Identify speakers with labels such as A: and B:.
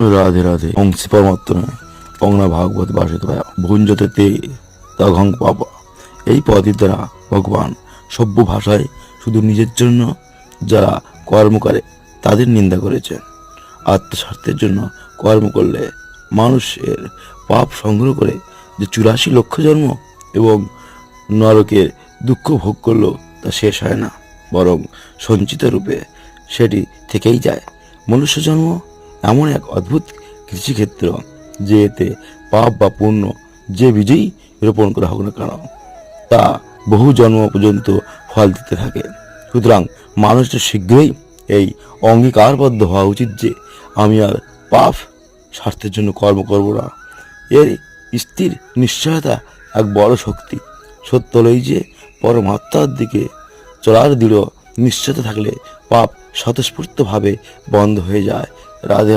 A: রাধে রাধে। অংশী পরমাত্ম নয়। অংনা ভাগবত বাসিত ভুঞ্জতে তে তঘং পাপ এই পদের দ্বারা ভগবান সভ্য ভাষায় শুধু নিজের জন্য যারা কর্ম করে, তাদের নিন্দা করেছেন। আত্মস্বার্থের জন্য কর্ম করলে মানুষের পাপ সংগ্রহ করে যে চুরাশি লক্ষ জন্ম এবং নরকের দুঃখ ভোগ করল তা শেষ হয় না। বরং সঞ্চিত রূপে সেটি থেকেই যায়। মনুষ্য জন্ম এমন এক অদ্ভুত কৃষিক্ষেত্র যে এতে পাপ বা পুণ্য যে বীজেই রোপণ করা হোক না কেন, তা বহু জন্ম পর্যন্ত ফল দিতে থাকে। সুতরাং মানুষের শীঘ্রই এই অঙ্গীকারবদ্ধ হওয়া উচিত যে আমি আর পাপ স্বার্থের জন্য কর্ম করব না। এর স্থির নিশ্চয়তা এক বড় শক্তি। সত্য হলোই যে পরমাত্মার দিকে চলার দৃঢ় নিশ্চয়তা থাকলে পাপ স্বতঃস্ফূর্তভাবে বন্ধ হয়ে যায়। রাধে রাধে